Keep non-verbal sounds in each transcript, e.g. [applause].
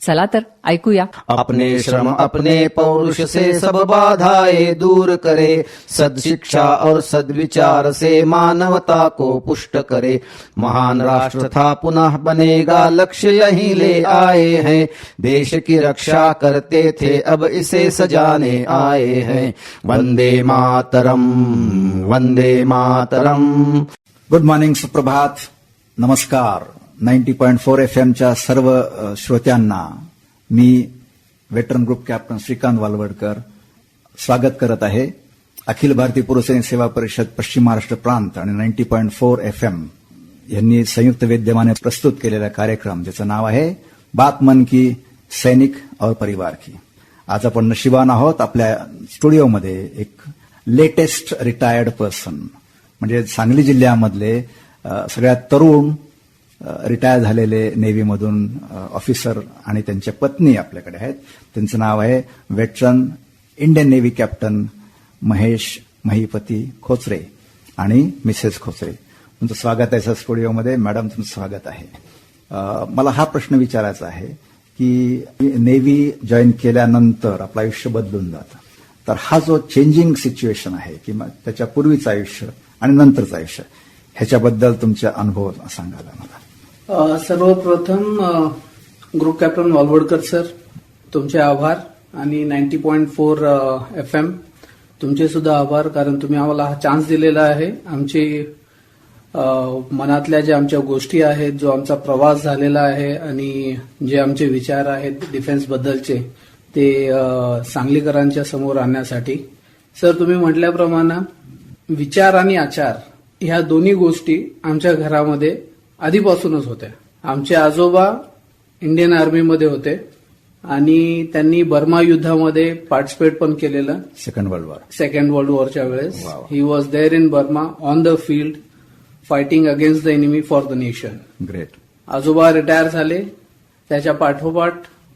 चला तर ऐकूया. अपने श्रम अपने पौरुष से सब बाधाएँ दूर करे। सदशिक्षा और सद्विचार से मानवता को पुष्ट करे। महान राष्ट्र था पुनः बनेगा लक्ष्य यही ले आए हैं। देश की रक्षा करते थे अब इसे सजाने आए हैं। वंदे मातरम वंदे मातरम। गुड मॉर्निंग सुप्रभात नमस्कार। नाईन्टी पॉईंट फोर एफ एमच्या सर्व श्रोत्यांना मी veteran group captain Shrikant Walwadkar स्वागत करत आहे. अखिल भारतीय पुरसैनिक सेवा परिषद पश्चिम महाराष्ट्र प्रांत आणि ninety point four F M यांनी संयुक्त विद्यमाने प्रस्तुत केलेला कार्यक्रम ज्याचं नाव आहे बात मन की सैनिक और परिवार की. आज आपण नशिबान आहोत. आपल्या स्टुडिओमध्ये एक लेटेस्ट रिटायर्ड पर्सन म्हणजे सांगली जिल्ह्यामधले सगळ्यात तरुण रिटायर झालेले नेव्हीमधून ऑफिसर आणि त्यांच्या पत्नी आपल्याकडे आहेत. त्यांचं नाव आहे veteran Indian navy captain Mahesh Mahipati Khochare आणि मिसेस खोचरे. तुमचं स्वागत आहे सर स्टुडिओमध्ये. मॅडम तुमचं स्वागत आहे. मला हा प्रश्न विचारायचा आहे की नेव्ही जॉईन केल्यानंतर आपलं आयुष्य बदलून जातं. तर हा जो चेंजिंग सिच्युएशन आहे किंवा त्याच्या पूर्वीचं आयुष्य आणि नंतरचं आयुष्य ह्याच्याबद्दल तुमचे अनुभव सांगायला मला सर्वप्रथम ग्रुप कॅप्टन वालवडकर सर तुमचे आभार आणि ninety point four F M तुमचे सुद्धा आभार कारण तुम्ही आम्हाला हा चान्स दिलेला आहे. आमची मनातल्या ज्या आमच्या गोष्टी आहेत जो आमचा प्रवास झालेला आहे आणि जे आमचे विचार आहेत डिफेन्सबद्दलचे ते सांगलीकरांच्या समोर आणण्यासाठी. सर तुम्ही म्हटल्याप्रमाणे विचार आणि आचार ह्या दोन्ही गोष्टी आमच्या घरामध्ये आधीपासूनच होत्या. आमचे आजोबा इंडियन आर्मीमध्ये होते आणि त्यांनी बर्मा युद्धामध्ये पार्टिसिपेट पण केलेलं. Second world war second world वॉरच्या वेळेस. He was there in Burma on the field fighting against the enemy for the nation great आजोबा रिटायर झाले. त्याच्या पाठोपाठ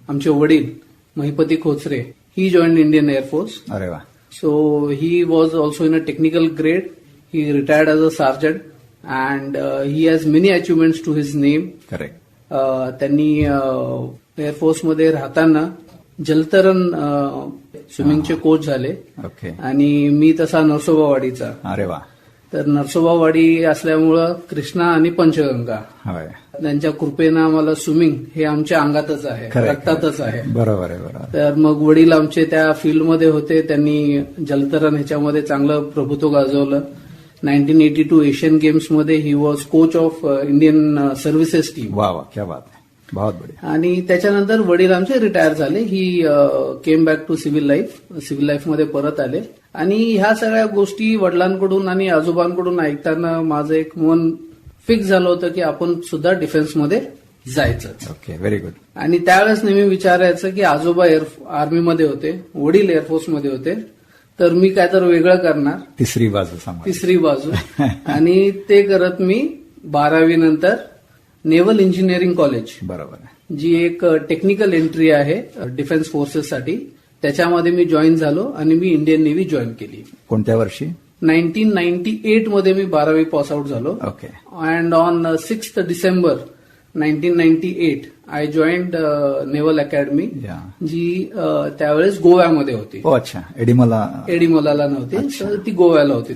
आमचे वडील Mahipati Khochare he join Indian air force अरे वा. So he was also in a technical grade. He retired as a sergeant. And uh, he has many achievements to his name. Correct Uh, त्यांनी एअरफोर्समध्ये राहताना जलतरण स्विमिंगचे coach झाले. Okay आणि मी तसा नरसोबावाडीचा. अरे वा. तर नरसोबावाडी असल्यामुळं कृष्णा आणि पंचगंगा त्यांच्या कृपेनं आम्हाला स्विमिंग हे आमच्या अंगातच आहे रक्तातच आहे. बरोबर आहे बरोबर. तर मग वडील आमचे त्या फील्डमध्ये होते त्यांनी जलतरण ह्याच्यामध्ये चांगलं प्रभुत्व गाजवलं. नाईन्टीन एटी टू एशियन गेम्समध्ये he was coach of Indian services team वा वा क्या बात आहे बहुत बढिया. आणि त्याच्यानंतर वडील आमचे रिटायर झाले. He came back to civil life civil लाईफमध्ये परत आले. आणि ह्या सगळ्या गोष्टी वडिलांकडून आणि आजोबांकडून ऐकताना माझं एक मन फिक्स झालं होतं की आपण सुद्धा डिफेन्समध्ये जायचं ओके व्हेरी गुड आणि त्यावेळेस नेहमी विचारायचं की आजोबा एअर आर्मीमध्ये होते वडील एअरफोर्समध्ये होते. तर मी काय तर वेगळं करणार. तिसरी बाजू सांगा तिसरी बाजू. [laughs] आणि ते करत मी बारावी नंतर नेव्हल इंजिनिअरिंग कॉलेज. बरोबर जी एक टेक्निकल एंट्री आहे डिफेन्स फोर्सेससाठी त्याच्यामध्ये मी जॉईन झालो आणि मी इंडियन नेव्ही जॉईन केली. कोणत्या वर्षी? नाईन्टीन नाईन्टी एटमध्ये मी बारावी पास आउट झालो. Okay and on six December nineteen ninety eight I joined naval academy जी अ, त्यावेळेस गोव्यामध्ये होती. अच्छा. एडिमला. एडिमोलाला नव्हती तर ती गोव्याला होती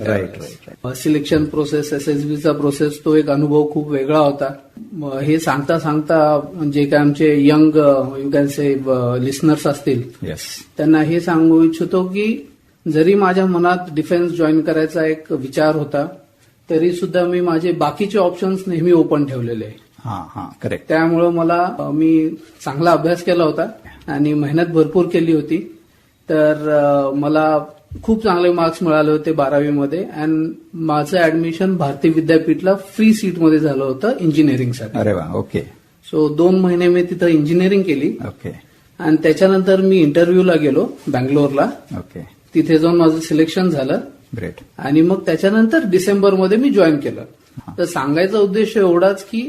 सिलेक्शन प्रोसेस एसएसबीचा प्रोसेस तो एक अनुभव खूप वेगळा होता. हे सांगता सांगता जे काय आमचे young you can say listeners असतील त्यांना हे सांगू इच्छितो की जरी माझ्या मनात डिफेन्स जॉईन करायचा एक विचार होता तरी सुद्धा मी माझे बाकीचे ऑप्शन्स नेहमी ओपन ठेवलेले. आहे हा हा करेक्ट त्यामुळं मला अ, मी चांगला अभ्यास केला होता आणि मेहनत भरपूर केली होती. तर अ, मला खूप चांगले मार्क्स मिळाले होते बारावीमध्ये अँड माझं ऍडमिशन भारतीय विद्यापीठला फ्री सीटमध्ये झालं होतं इंजिनिअरिंगसाठी अरे वा ओके सो दोन महिने मी तिथं इंजिनिअरिंग केली. ओके आणि त्याच्यानंतर मी इंटरव्ह्यूला गेलो बँगलोरला. ओके तिथे जाऊन माझं सिलेक्शन झालं. ग्रेट आणि मग त्याच्यानंतर डिसेंबरमध्ये मी जॉईन केलं. तर सांगायचा उद्देश एवढाच की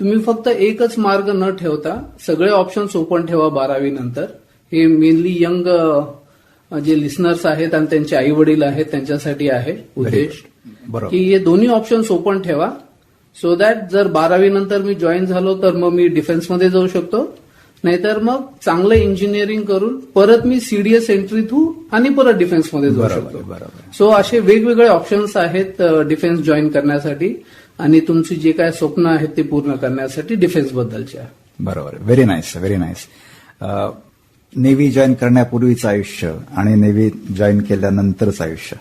तुम्ही फक्त एकच मार्ग न ठेवता सगळे ऑप्शन्स ओपन ठेवा बारावी नंतर. हे मेनली यंग जे लिस्नर्स आहेत आणि त्यांचे आई वडील आहेत त्यांच्यासाठी आहे उद्देश की हे दोन्ही ऑप्शन्स ओपन ठेवा. सो दॅट जर बारावी नंतर मी जॉईन झालो तर मग मी डिफेन्समध्ये जाऊ शकतो. नाहीतर मग चांगलं इंजिनिअरिंग करून परत मी सीडीएस एंट्री थ्रू आणि परत डिफेन्समध्ये जाऊ शकतो. सो असे वेगवेगळे ऑप्शन्स आहेत डिफेन्स जॉईन करण्यासाठी. आणि तुमची जे काय स्वप्न आहेत ते पूर्ण करण्यासाठी डिफेन्स बद्दलच्या. बरोबर. Very nice very nice navy join करण्यापूर्वीचं आयुष्य आणि नेव्ही जॉईन केल्यानंतरचं आयुष्य.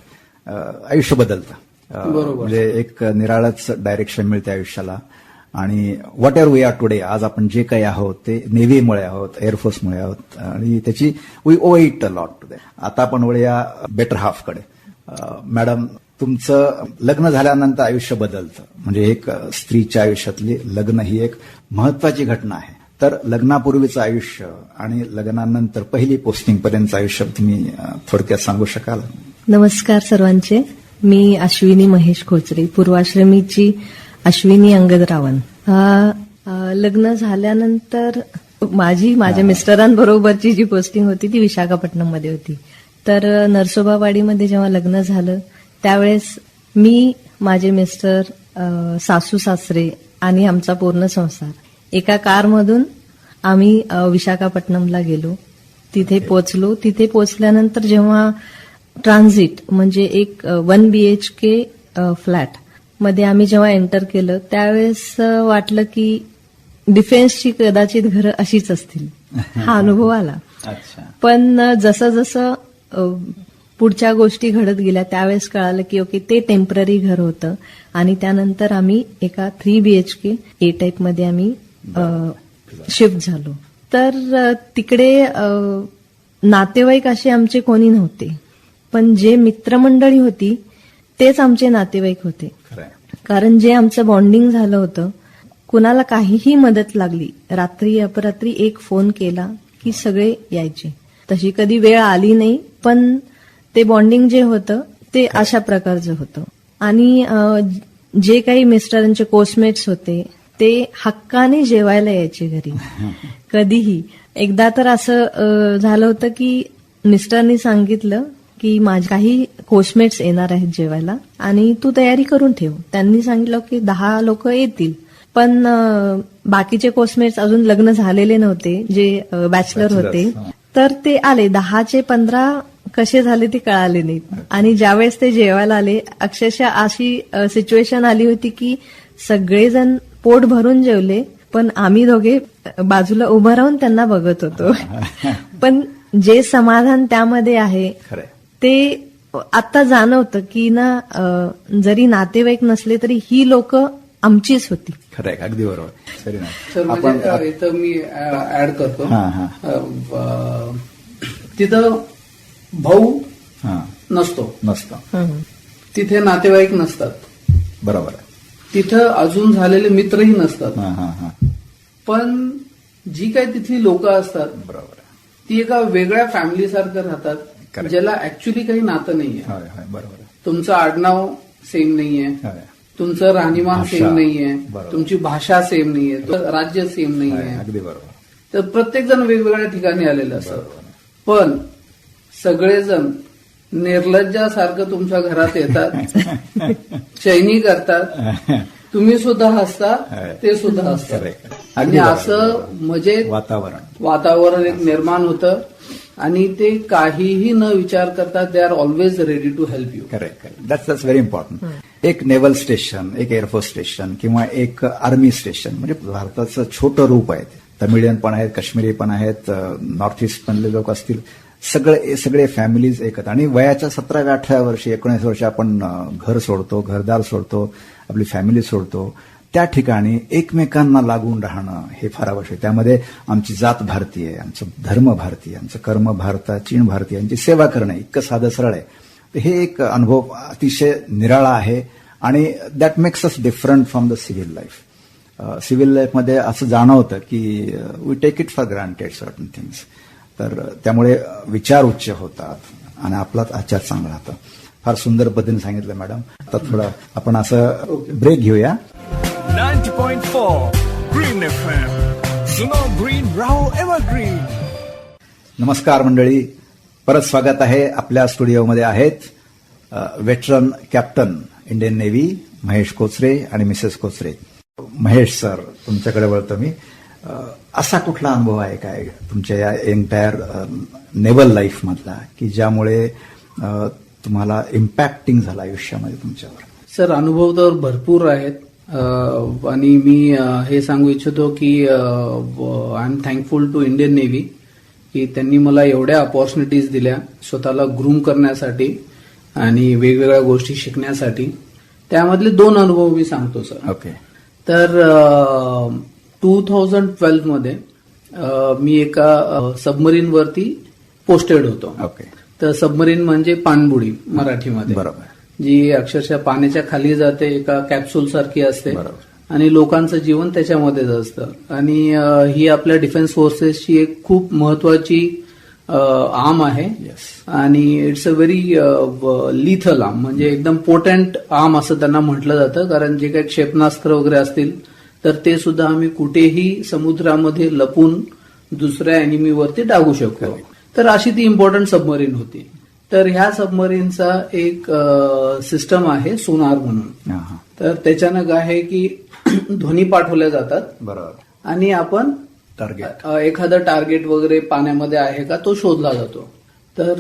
अ, आयुष्य बदलतं. अ, बरोबर. म्हणजे एक निराळच डायरेक्शन मिळते आयुष्याला. आणि whatever we are today आज आपण जे काही आहोत ते नेव्हीमुळे आहोत एअरफोर्समुळे आहोत आणि त्याची we owe it lot today आता आपण वळूया बेटर हाफकडे अ, मॅडम तुमचं लग्न झाल्यानंतर आयुष्य बदलतं. म्हणजे एक स्त्रीच्या आयुष्यातली लग्न ही एक महत्वाची घटना आहे. तर लग्नापूर्वीचं आयुष्य आणि लग्नानंतर पहिली पोस्टिंग पर्यंतचं आयुष्य तुम्ही थोडक्यात सांगू शकाल? नमस्कार सर्वांचे. मी अश्विनी महेश खोचरे पूर्वाश्रमीची अश्विनी अंगद रावण. लग्न झाल्यानंतर माझी माझ्या मिस्टरांबरोबरची जी पोस्टिंग होती ती विशाखापट्टणममध्ये होती. तर नरसोबावाडीमध्ये जेव्हा लग्न झालं त्यावेळेस मी माझे मिस्टर सासू सासरे आणि आमचा पूर्ण संसार. एका कारमधून आम्ही विशाखापट्टणमला गेलो. तिथे पोचलो तिथे पोचल्यानंतर जेव्हा ट्रान्झिट म्हणजे एक वन बीएच के फ्लॅटमध्ये आम्ही जेव्हा एंटर केलं त्यावेळेस वाटलं की डिफेन्सची कदाचित घरं अशीच असतील. हा अनुभव आला. पण जसं जसं पुढच्या गोष्टी घडत गेल्या त्यावेळेस कळालं की ओके ते टेंपररी घर होतं. आणि त्यानंतर आम्ही एका थ्री बीएचके ए टाईपमध्ये आम्ही शिफ्ट झालो. तर तिकडे नातेवाईक असे आमचे कोणी नव्हते. पण जे मित्रमंडळी होती तेच आमचे नातेवाईक होते. कारण जे आमचं बॉन्डिंग झालं होतं कुणाला काहीही मदत लागली रात्री अपरात्री एक फोन केला की सगळे यायचे. तशी कधी वेळ आली नाही पण ते बॉन्डिंग जे होतं ते अशा प्रकारचं होतं. आणि जे काही मिस्टरांचे कोर्समेट्स होते ते हक्काने जेवायला यायचे घरी. [laughs] कधीही. एकदा तर असं झालं होतं की मिस्टरनी सांगितलं की माझे काही कोर्समेट्स येणार आहेत जेवायला आणि तू तयारी करून ठेव. त्यांनी सांगितलं की दहा लोक येतील. पण बाकीचे कोर्समेट्स अजून लग्न झालेले नव्हते जे बॅचलर होते. तर ते आले. दहाचे पंधरा कसे झाले ते कळाले नाहीत आणि ज्यावेळेस ते जेवायला आले अक्षरशः अशी सिच्युएशन आली होती की सगळेजण पोट भरून जेवले पण आम्ही दोघे बाजूला उभं राहून त्यांना बघत होतो. [laughs] पण जे समाधान त्यामध्ये आहे ते आता जाणवतं की ना जरी नातेवाईक नसले तरी ही लोक आमचीच होती. खरंय अगदी बरोबर. सरी नाही म्हणजे अ, इथं मी ऍड करतो. हा, हा. तिथं भाऊ हा. नसतो. नसतं. तिथे नातेवाईक नसतात. बरोबर आहे. तिथं अजून झालेले मित्रही नसतात. हा हा हा. पण जी काही तिथली लोक असतात बरोबर आहे. ती एका वेगळ्या फॅमिली सारखं राहतात Correct. ज्याला ऍक्च्युली काही नातं नाहीये. होय होय बरोबर आहे. तुमचं आडनाव सेम नाहीये. होय. तुमचं राहणीमान भाषा. सेम नाहीये. बरोबर. तुमची भाषा सेम नाहीये. तुमचं राज्य सेम होय, नाहीये. अगदी बरोबर. तर प्रत्येक जण वेगवेगळ्या ठिकाणी आलेलं असतं पण सगळेजण निर्लज्जासारखं तुमच्या घरात येतात चैनी करतात. तुम्ही सुद्धा हसता ते सुद्धा हसतात. आणि. असं मजेत वातावरण. वातावरण एक निर्माण होतं. आणि ते काहीही न विचार करता they are always ready to help you correct correct that's that's very important एक नेव्हल स्टेशन एक एअरफोर्स स्टेशन किंवा एक आर्मी स्टेशन म्हणजे भारताचं छोटं रूप आहे. तमिळियन पण आहेत काश्मीरी पण आहेत नॉर्थ ईस्ट मधले लोक असतील. सगळे सगळे फॅमिलीज एकत्र. आणि वयाच्या सतराव्या अठराव्या वर्षी एकोणीस वर्षी आपण घर सोडतो घरदार सोडतो आपली फॅमिली सोडतो. त्या ठिकाणी एकमेकांना लागून राहणं हे फार आवश्यक आहे. त्यामध्ये आमची जात भारतीय आहे आमचं धर्म भारतीय आमचं कर्म भारता चीन भारतीय यांची सेवा करणं इतकं साधं सरळ आहे. तर हे एक अनुभव अतिशय निराळा आहे आणि that makes us different from the civil life civil लाईफमध्ये असं जाणवतं की we take it for granted certain things तर त्यामुळे विचार उच्च होतात आणि आपलाच आचार चांगला राहतो. फार सुंदर पद्धतीने सांगितलं मॅडम. आता थोडं आपण असं ब्रेक घेऊया. 90.4 Green FM. Suno Green Raho Evergreen. नमस्कार मंडळी. परत स्वागत आहे आपल्या स्टुडिओमध्ये आहेत veteran captain Indian navy Mahesh Kochare आणि मिसेस कोचरे. महेश सर तुमच्याकडे वळतो मी. असा कुठला अनुभव आहे काय तुमच्या या एंटायर नेव्हल लाईफ मधला की ज्यामुळे तुम्हाला इम्पॅक्टिंग झाला आयुष्यामध्ये तुमच्यावर? सर अनुभव तर भरपूर आहेत. आणि मी हे सांगू इच्छितो की I am thankful to Indian navy की त्यांनी मला एवढ्या अपॉर्च्युनिटीज दिल्या स्वतःला ग्रूम करण्यासाठी आणि वेगवेगळ्या गोष्टी शिकण्यासाठी. त्यामधले दोन अनुभव मी सांगतो सर. ओके तर टू थाउजंड ट्वेल्वमध्ये मी एका सबमरीन वरती पोस्टेड होतो. ओके तर सबमरीन म्हणजे पाणबुडी मराठीमध्ये. बरोबर. जी अक्षरशः पाण्याच्या खाली जाते एका कॅप्सूल सारखी असते. बरोबर. आणि लोकांचं जीवन त्याच्यामध्येच असतं. आणि ही आपल्या डिफेन्स फोर्सेसची एक खूप महत्वाची आर्म आहे. आणि it's a very lethal arm म्हणजे एकदम पोटंट आर्म असं त्यांना म्हटलं जातं. कारण जे काही क्षेपणास्त्र वगैरे असतील तर ते सुद्धा आम्ही कुठेही समुद्रामध्ये लपून दुसऱ्या एनिमीवरती टाकू शकतो. तर अशी ती इम्पॉर्टंट सबमरीन होती. तर ह्या सबमरीनचा एक सिस्टम आहे सोनार म्हणून. हा हा तर त्याच्यानं काय आहे की [clears throat] ध्वनी पाठवल्या जातात. बरोबर. आणि आपण टार्गेट एखादं टार्गेट वगैरे पाण्यामध्ये आहे का तो शोधला जातो. तर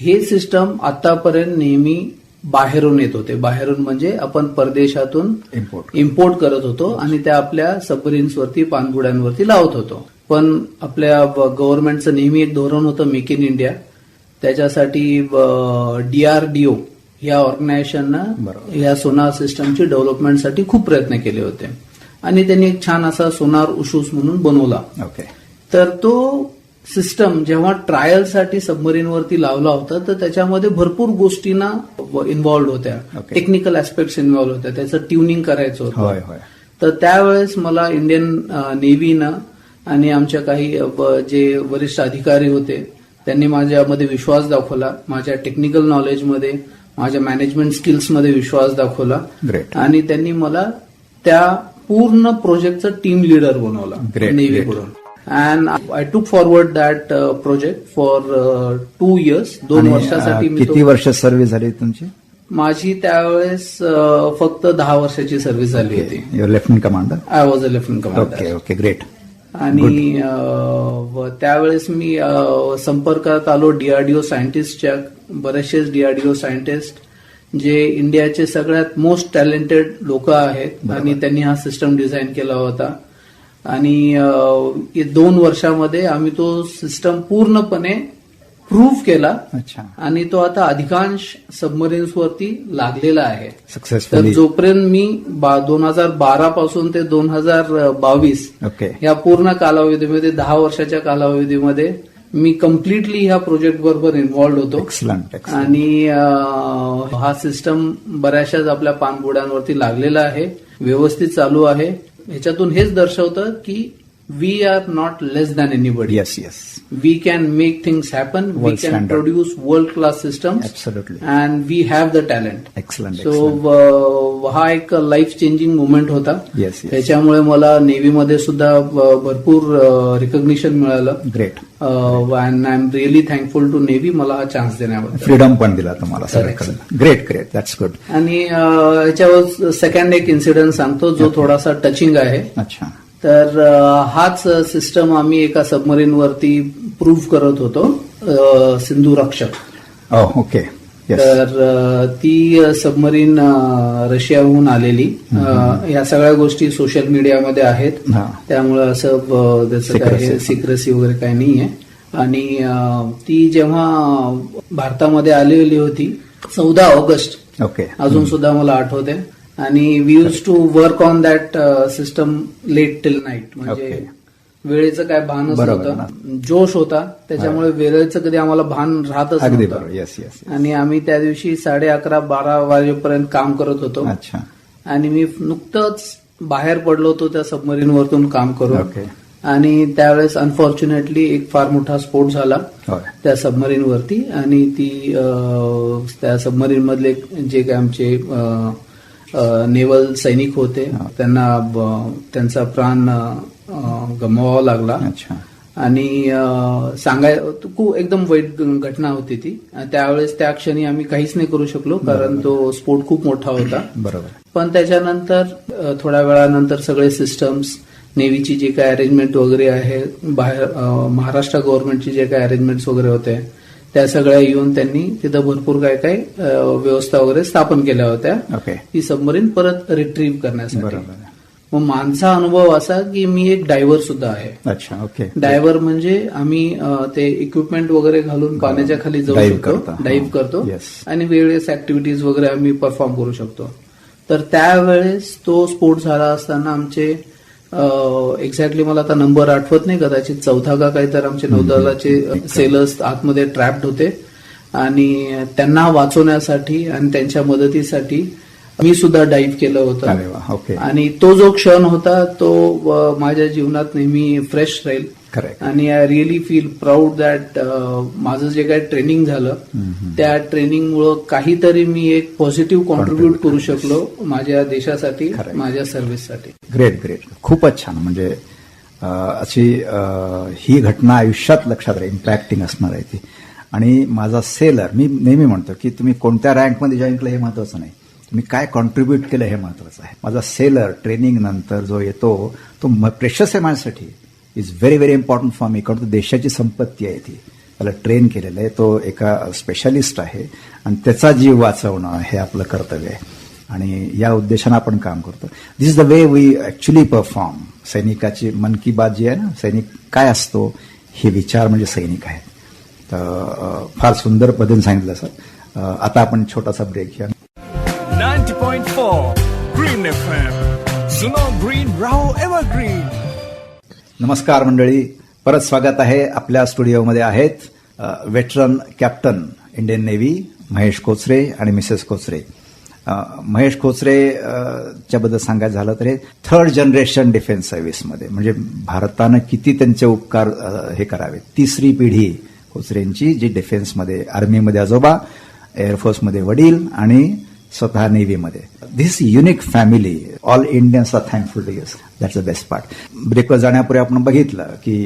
हे सिस्टम आतापर्यंत नेहमी बाहेरून येत होते. बाहेरून म्हणजे आपण परदेशातून इम्पोर्ट इम्पोर्ट करत होतो आणि त्या आपल्या सबमरीन्सवरती पाणबुड्यांवरती लावत होतो. पण आपल्या गव्हर्नमेंटचं नेहमी एक धोरण होतं मेक इन इंडिया त्याच्यासाठी डीआरडीओ या ऑर्गनायझेशननं. या सोनार सिस्टमची डेव्हलपमेंटसाठी खूप प्रयत्न केले होते. आणि त्यांनी एक छान असा सोनार उशूस म्हणून बनवला. ओके तर तो सिस्टम जेव्हा ट्रायलसाठी सबमरीनवरती लावला होता तर त्याच्यामध्ये भरपूर गोष्टींना इन्व्हॉल्ड होत्या. टेक्निकल ऍस्पेक्ट्स इन्व्हॉल्व होत्या. त्याचं ट्युनिंग करायचं होतं. तर त्यावेळेस मला इंडियन नेव्हीनं आणि आमच्या काही जे वरिष्ठ अधिकारी होते त्यांनी माझ्यामध्ये विश्वास दाखवला. माझ्या टेक्निकल नॉलेजमध्ये माझ्या मॅनेजमेंट स्किल्समध्ये विश्वास दाखवला. आणि त्यांनी मला त्या पूर्ण प्रोजेक्टचं टीम लिडर बनवला. नेव्हीकडून and I took forward that project for two years दोन आणि, वर्षासाठी अ, मी किती तो- वर्ष सर्व्हिस झाली तुमची? माझी त्यावेळेस अ, फक्त दहा वर्षाची सर्व्हिस झाली होती. Your lieutenant commander I was a lieutenant commander okay okay great आणि अ, व त्यावेळेस मी अ, संपर्कात आलो डीआरडीओ सायंटिस्टच्या बरेचसेच डीआरडीओ सायंटिस्ट जे इंडियाचे सगळ्यात मोस्ट टॅलेंटेड लोक आहेत. आणि त्यांनी हा सिस्टम डिझाईन केला होता. आणि दोन वर्षामध्ये आम्ही तो सिस्टम पूर्णपणे प्रूव्ह केला. अच्छा. आणि तो आता अधिकांश सबमरीन्स वरती लागलेला आहे. तर सक्सेसफुली जोपर्यंत मी दोन हजार बारा पासून ते दोन हजार बावीस ओके या पूर्ण कालावधीमध्ये दहा वर्षाच्या कालावधीमध्ये मी कम्प्लिटली ह्या प्रोजेक्ट बरोबर इन्व्हॉल्ड होतो आणि हा सिस्टम बऱ्याचशाच आपल्या पाणबुड्यांवरती लागलेला आहे. व्यवस्थित चालू आहे. ह्याच्यातून हेच दर्शवतं की we are not less than anybody yes yes we can make things happen. we World can standard. produce world class systems. Absolutely. And we have the talent. Excellent, So excellent. uh, हा एक life changing movement होता Yes, yes. त्याच्यामुळे मला नेव्हीमध्ये सुद्धा भरपूर recognition मिळालं great and I am really thankful to navy मला हा चान्स देण्याबद्दल फ्रीडम पण दिला तुम्हाला ग्रेट ग्रेट दॅट्स गुड आणि याच्यावर सेकंड एक इन्सिडेंट सांगतो जो थोडासा टचिंग आहे अच्छा तर हाच सिस्टम आम्ही एका सबमरीन वरती प्रूव्ह करत होतो सिंधू रक्षक ओके येस तर अ, ती सबमरीन रशियाहून आलेली. या सगळ्या गोष्टी सोशल मीडियामध्ये आहेत. हा. त्यामुळे असं त्याचं. काही सिक्रेसी वगैरे काही नाहीये. आणि अ, ती जेव्हा भारतामध्ये आलेली होती चौदा ऑगस्ट. ओके अजून सुद्धा मला आठवते आणि we use to work on that system late till night म्हणजे. वेळेचं काय भानच नव्हतं. जोश होता. त्याच्यामुळे वेळेचं कधी आम्हाला भान राहतच नव्हतं. आणि आम्ही त्या दिवशी साडे अकरा बारा वाजेपर्यंत काम करत होतो. आणि मी नुकतंच बाहेर पडलो होतो त्या सबमरीन वरतून काम करून. आणि त्यावेळेस अनफॉर्च्युनेटली एक फार मोठा स्फोट झाला त्या सबमरीन वरती. आणि ती त्या सबमरीन मधले जे काय आमचे नेव्हल सैनिक होते. त्यांना त्यांचा प्राण गमवावा लागला. अच्छा. आणि सांगाय खूप एकदम वाईट घटना होती ती. त्यावेळेस त्या क्षणी आम्ही काहीच नाही करू शकलो कारण तो स्फोट खूप मोठा होता. बरोबर. पण त्याच्यानंतर थोड्या वेळानंतर सगळे सिस्टम्स नेव्हीची जे काय अरेंजमेंट वगैरे आहे बाहेर महाराष्ट्र गव्हर्नमेंटचे जे काय अरेंजमेंट्स वगैरे होते त्या सगळ्या येऊन त्यांनी तिथं भरपूर काय काय व्यवस्था वगैरे स्थापन केल्या होत्या. ती सबमरीन परत रिट्रीव्ह करण्यासाठी. मग माझा अनुभव असा की मी एक डायव्हर सुद्धा आहे. अच्छा ओके. डायव्हर म्हणजे आम्ही ते इक्विपमेंट वगैरे घालून पाण्याच्या खाली जाऊ शकतो करता. डाईव्ह. करतो. आणि वेगवेगळ्या ऍक्टिव्हिटीज वगैरे आम्ही परफॉर्म करू शकतो. तर त्यावेळेस तो स्फोट झाला असताना आमचे एक्झॅक्टली मला आता नंबर आठवत नाही कदाचित चौथा का काही तर आमचे नौदलाचे सेलर्स आतमध्ये ट्रॅप्ड होते. आणि त्यांना वाचवण्यासाठी आणि त्यांच्या मदतीसाठी मी सुद्धा डाईव्ह केलं होतं. आणि तो जो क्षण होता तो माझ्या जीवनात नेहमी फ्रेश राहील. करेक्ट आणि I really feel proud that माझं जे काही ट्रेनिंग झालं त्या ट्रेनिंगमुळं काहीतरी मी एक पॉझिटिव्ह कॉन्ट्रीब्युट करू शकलो. माझ्या देशासाठी. माझ्या सर्व्हिससाठी ग्रेट ग्रेट खूपच छान. म्हणजे अशी ही घटना आयुष्यात लक्षात राहील इम्पॅक्टिंग असणार आहे ती. आणि माझा सेलर मी नेहमी म्हणतो की तुम्ही कोणत्या रँकमध्ये जॉईन केलं हे महत्वाचं नाही. तुम्ही काय कॉन्ट्रीब्युट केलं हे महत्वाचं आहे. माझा सेलर ट्रेनिंग नंतर जो येतो तो प्रेशस आहे माझ्यासाठी. Is very very important for me कारण तो देशाची संपत्ती आहे ती. त्याला ट्रेन केलेलं आहे. तो एका स्पेशालिस्ट आहे. आणि त्याचा जीव वाचवणं हे आपलं कर्तव्य आहे. आणि या उद्देशानं आपण काम करतो. This is the way we actually perform सैनिकाची मन की बात जी आहे ना सैनिक काय असतो हे विचार म्हणजे सैनिक आहेत. तर फार सुंदर पद्धतीने सांगितलं सर. आता आपण छोटासा ब्रेक घ्या 90.4 Green FM. Suno नमस्कार मंडळी. परत स्वागत आहे आपल्या स्टुडिओमध्ये आहेत veteran captain Indian navy Mahesh Kochare आणि मिसेस कोचरे. महेश कोचरे च्याबद्दल सांगायचं झालं तर हे थर्ड जनरेशन डिफेन्स सर्व्हिसमध्ये म्हणजे भारतानं किती त्यांचे उपकार हे करावे तिसरी पिढी कोचरेंची जी डिफेन्समध्ये आर्मीमध्ये आजोबा एअरफोर्समध्ये वडील आणि स्वतः नेव्हीमध्ये this unique family all Indians are thankful to yes that's a best part ब्रेकवर जाण्यापूर्वी आपण बघितलं की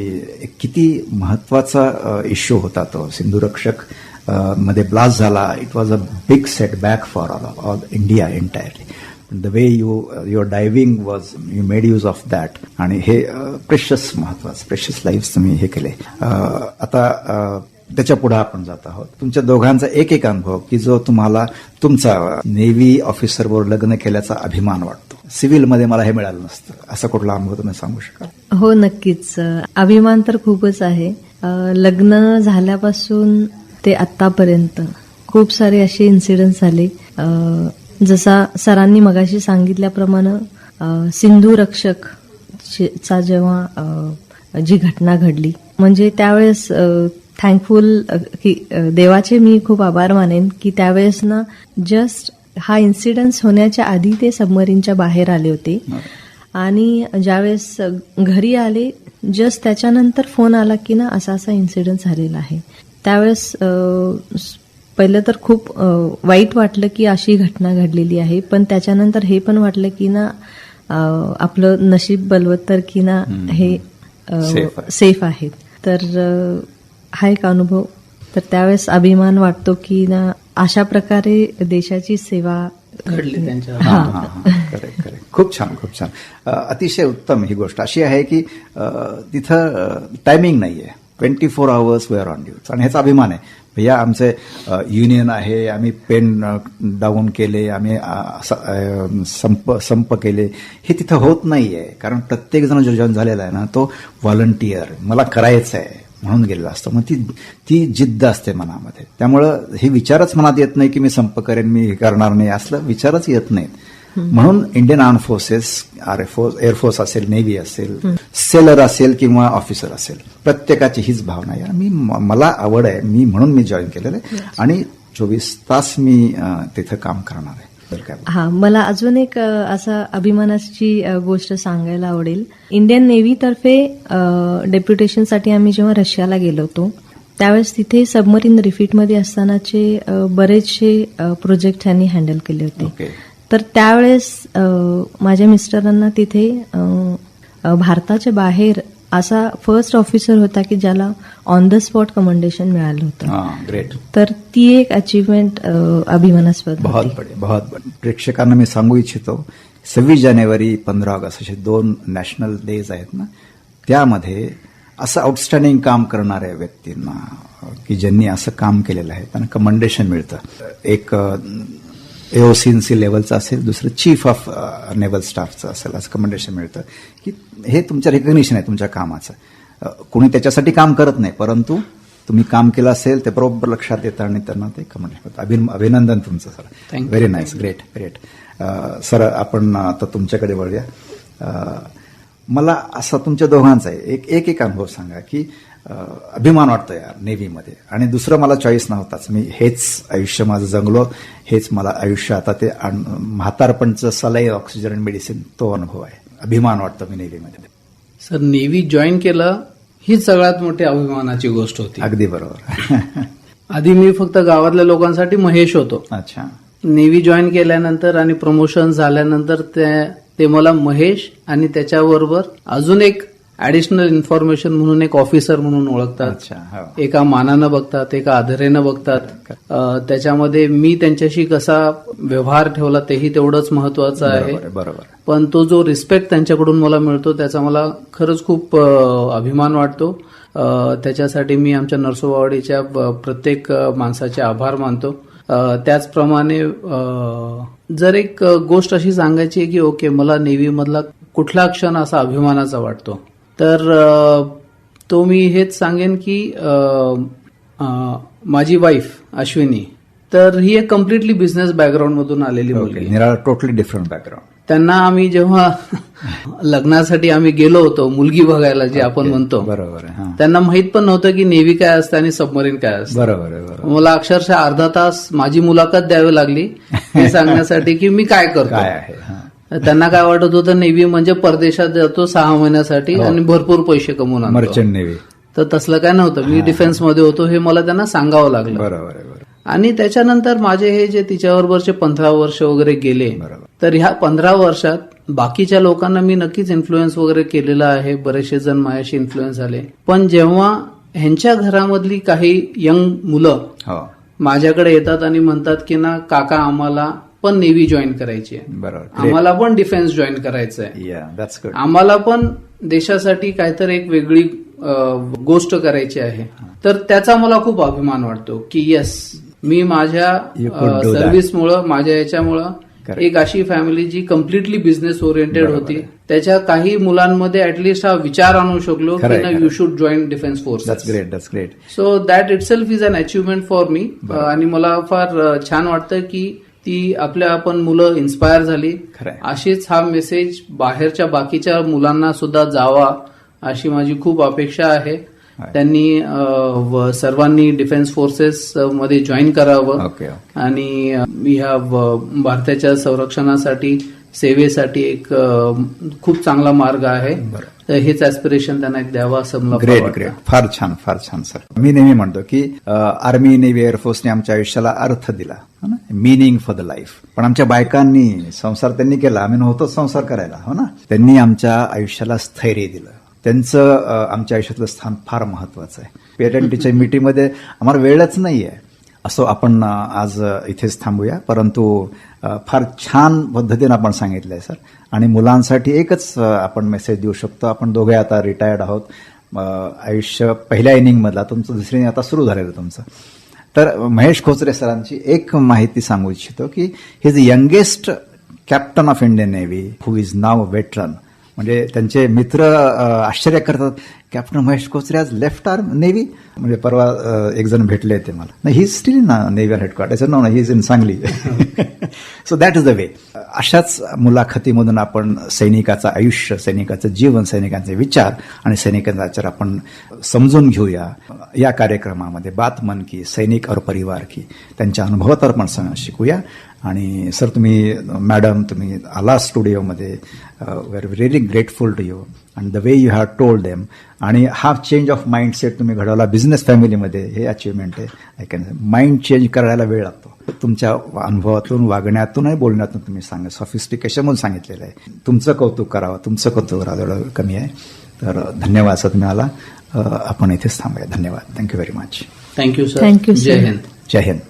किती महत्त्वाचा इश्यू होता तो. सिंधुरक्षकमध्ये ब्लास्ट झाला. It was a big set back for all all India entirely the way you your diving was you made use of that आणि हे प्रेशस महत्वाचं प्रेशस लाईफ तुम्ही हे केले. आता त्याच्या पुढे आपण जात आहोत. तुमच्या दोघांचा एक एक अनुभव की जो तुम्हाला तुमचा नेव्ही ऑफिसर बरोबर लग्न केल्याचा अभिमान वाटतो. सिव्हिलमध्ये मला हे मिळालं नसतं. असा कुठला अनुभव तुम्ही सांगू शकाल? हो नक्कीच. अभिमान तर खूपच आहे. लग्न झाल्यापासून ते आतापर्यंत खूप सारे असे इन्सिडेंट झाले जसा सरांनी मगाशी सांगितल्याप्रमाणे सिंधू रक्षक चा जेव्हा जी घटना घडली म्हणजे त्यावेळेस थँकफुल की अ, देवाचे मी खूप आभार मानेन की त्यावेळेस ना जस्ट हा इन्सिडन्स होण्याच्या आधी ते सबमरीनच्या बाहेर आले होते. आणि ज्यावेळेस घरी आले जस्ट त्याच्यानंतर फोन आला की ना असा असा इन्सिडेंट झालेला आहे. त्यावेळेस पहिलं तर खूप वाईट वाटलं की अशी घटना घडलेली आहे. पण त्याच्यानंतर हे पण वाटलं की ना आपलं नशीब बलवत्तर की ना हे. सेफ आहेत. तर हा एक अनुभव. तर त्यावेळेस अभिमान वाटतो की ना अशा प्रकारे देशाची सेवा घडली त्यांच्या हा. हा करेक्ट करेक्ट खूप छान खूप छान. अतिशय उत्तम ही गोष्ट. अशी आहे की तिथं टायमिंग नाही आहे twenty four hours where on duty आणि ह्याचा अभिमान आहे. भैया आमचे युनियन आहे आम्ही पेन डाऊन केले आम्ही संप संप केले. हे तिथं होत नाही आहे कारण प्रत्येक जण जो जॉईन झालेला आहे ना तो व्हॉलंटियर मला करायचं आहे म्हणून गेलेला असतो. मग ती ती जिद्द असते मनामध्ये. त्यामुळं हे विचारच मनात येत नाही की मी संप करेन मी हे करणार नाही. असलं विचारच येत नाहीत. म्हणून Indian armed forces or force air force असेल नेव्ही असेल सेलर असेल किंवा ऑफिसर असेल प्रत्येकाची हीच भावना आहे. मी मला आवड आहे मी म्हणून मी जॉईन केलेलं आहे. आणि चोवीस तास मी तिथं काम करणार आहे. हा मला अजून एक असा अभिमानाची गोष्ट सांगायला आवडेल. इंडियन नेव्ही तर्फे डेप्युटेशनसाठी आम्ही जेव्हा रशियाला गेलो होतो त्यावेळेस तिथे सबमरीन रिफिटमध्ये असतानाचे बरेचसे प्रोजेक्ट त्यांनी हँडल केले होते. तर त्यावेळेस माझ्या मिस्टरांना तिथे भारताच्या बाहेर असा फर्स्ट ऑफिसर होता की ज्याला ऑन द स्पॉट कमेंडेशन मिळालं होतं. हा ग्रेट तर ती एक अचिव्हमेंट अभिमानास्पद बहुत होती बढिया बहुत बढिया. प्रेक्षकांना मी सांगू इच्छितो सव्वीस जानेवारी पंधरा ऑगस्ट असे दोन नॅशनल डेज आहेत ना त्यामध्ये असं आउटस्टँडिंग काम करणाऱ्या व्यक्तींना की ज्यांनी असं काम केलेलं आहे त्यांना कमेंडेशन मिळतं. एक एओसीएनसी लेवलचं असेल दुसरं चीफ ऑफ नेव्हल स्टाफचं असेल असं कमेंडेशन मिळतं. की हे तुमचं रेकग्निशन आहे तुमच्या कामाचं. कोणी त्याच्यासाठी काम करत नाही परंतु तुम्ही काम केलं असेल ते बरोबर लक्षात येतं आणि त्यांना ते कमेंट अभिन अभिनंदन तुमचं sir. Very nice great great sir आपण आता तुमच्याकडे वळूया. मला असा तुमच्या दोघांचा आहे एक एक अनुभव सांगा की अभिमान वाटतो यार नेव्हीमध्ये. आणि दुसरं मला चॉईस नव्हताच. मी हेच आयुष्य माझं जगलो हेच मला आयुष्य आता ते आण- म्हातारपणचं सलाई ऑक्सिजन मेडिसिन तो अनुभव आहे. अभिमान वाटतो मी नेव्हीमध्ये. सर नेव्ही जॉईन केलं ही सगळ्यात मोठी अभिमानाची गोष्ट होती. अगदी बरोबर. [laughs] आधी मी फक्त गावातल्या लोकांसाठी महेश होतो. अच्छा. नेव्ही जॉईन केल्यानंतर आणि प्रमोशन झाल्यानंतर ते ते मला महेश आणि त्याच्याबरोबर अजून एक ऍडिशनल इन्फॉर्मेशन म्हणून एक ऑफिसर म्हणून ओळखतात. अच्छा हो. एका मानानं बघतात एका आदरेनं बघतात. त्याच्यामध्ये मी त्यांच्याशी कसा व्यवहार ठेवला तेही तेवढंच महत्वाचं आहे. बरोबर. पण तो जो रिस्पेक्ट त्यांच्याकडून मला मिळतो त्याचा मला खरंच खूप अभिमान वाटतो. त्याच्यासाठी मी आमच्या नरसोबावाडीच्या प्रत्येक माणसाचे आभार मानतो. त्याचप्रमाणे जर एक गोष्ट अशी सांगायची की ओके मला नेव्ही मधला कुठला क्षण असा अभिमानाचा वाटतो? तर तो मी हेच सांगेन की माझी वाईफ अश्विनी तर ही एक कम्प्लिटली बिझनेस बॅकग्राऊंड मधून आलेली मुलगी. टोटली डिफरंट बॅकग्राऊंड त्यांना आम्ही जेव्हा [laughs] लग्नासाठी आम्ही गेलो होतो मुलगी बघायला जे आपण म्हणतो बरोबर त्यांना माहीत पण नव्हतं की नेव्ही काय असतं आणि सबमरीन काय असतं. बरोबर मला अक्षरशः अर्धा तास माझी मुलाखत द्यावी लागली हे सांगण्यासाठी की मी काय [laughs] करतो. काय आहे त्यांना काय वाटत होतं नेव्ही म्हणजे परदेशात जातो सहा महिन्यासाठी आणि भरपूर पैसे कमवून आणतो. Merchant navy. तर तसलं काय नव्हतं. मी डिफेन्समध्ये होतो हे मला त्यांना सांगावं लागलं. बरोबर आहे बरोबर आणि त्याच्यानंतर माझे हे जे तिच्याबरोबरचे पंधरा वर्ष वगैरे गेले बरोबर. तर ह्या पंधरा वर्षात बाकीच्या लोकांना मी नक्कीच इन्फ्लुएन्स वगैरे केलेला आहे. बरेचसे जण माझ्याशी इन्फ्लुएन्स झाले. पण जेव्हा ह्यांच्या घरामधली काही यंग मुलं हो. माझ्याकडे येतात आणि म्हणतात की ना काका आम्हाला पण नेव्ही जॉईन करायची आहे. बरोबर. आम्हाला पण डिफेन्स जॉईन करायचं आहे. आम्हाला पण देशासाठी काहीतरी एक वेगळी गोष्ट करायची आहे. तर त्याचा मला खूप अभिमान वाटतो की येस मी माझ्या. सर्व्हिसमुळं माझ्या याच्यामुळं. एक अशी फॅमिली जी कम्प्लिटली बिझनेस ओरिएंटेड होती. त्याच्या काही मुलांमध्ये ऍटलिस्ट हा विचार आणू शकलो की ना. You should join defence force great that's great so that itself is an achievement for me आणि मला फार छान वाटतं की ती आपल्या आपण मुलं इन्स्पायर झाली. खरंय. अशीच हा मेसेज बाहेरच्या बाकीच्या मुलांना सुद्धा जावा अशी माझी खूप अपेक्षा आहे. त्यांनी सर्वांनी डिफेन्स फोर्सेस मध्ये जॉईन करावं. आणि ह्या भारताच्या संरक्षणासाठी सेवेसाठी एक खूप चांगला मार्ग आहे. तर हेच ऍस्पिरेशन त्यांना एक द्यावं असं मला ग्रेट. ग्रेट फार छान फार छान सर मी नेहमी म्हणतो की आर्मी नेव्ही एअरफोर्सने आमच्या आयुष्याला अर्थ दिला. मिनिंग फॉर द लाईफ पण आमच्या बायकांनी संसार त्यांनी केला. आम्ही नव्हतो संसार करायला. हो ना? त्यांनी आमच्या आयुष्याला स्थैर्य दिलं. त्यांचं आमच्या आयुष्यातलं स्थान फार महत्वाचं आहे. पेरेंट टीचर मीटिंगमध्ये आम्हाला वेळच नाहीये. असो आपण आज इथेच थांबूया. परंतु फार छान पद्धतीनं आपण सांगितलंय सर. आणि मुलांसाठी एकच आपण मेसेज देऊ शकतो. आपण दोघे आता रिटायर्ड आहोत. आयुष्य पहिल्या इनिंगमधला तुमचं दुसरी आता सुरू झालेलं तुमचं. तर महेश खोचरे सरांची एक माहिती सांगू इच्छितो की he is youngest captain of Indian navy who is now veteran म्हणजे त्यांचे मित्र आश्चर्य करतात कॅप्टन महेश कोचरे आज लेफ्ट आर्म नेव्ही? म्हणजे परवा एक जण भेटले ते मला. नाही ही स्टील ना navy headquarter no he is in Sangli. So that is the way अशाच मुलाखतीमधून आपण सैनिकाचं आयुष्य सैनिकाचं जीवन सैनिकांचे विचार आणि सैनिकांचा आचार आपण समजून घेऊया. या कार्यक्रमामध्ये बात मन की सैनिक और परिवार की त्यांच्या अनुभवात अर्पण शिकूया. आणि सर तुम्ही मॅडम तुम्ही आला स्टुडिओमध्ये we are really grateful to you and the way you have told them आणि हा चेंज ऑफ माइंडसेट तुम्ही घडवला बिझनेस फॅमिलीमध्ये हे अचिव्हमेंट आहे. आय कॅन माइंड चेंज करायला वेळ लागतो. तुमच्या अनुभवातून वागण्यातून आणि बोलण्यातून तुम्ही सांगा सॉफिस्टिकेशनमधून सांगितलेलं आहे. तुमचं कौतुक करावं तुमचं कौतुक करावं एवढं कमी आहे. तर धन्यवाद सर तुम्ही आला. आपण इथेच थांबूया. धन्यवाद. Thank you very much thank you sir you, जय. हिंद. जय हिंद.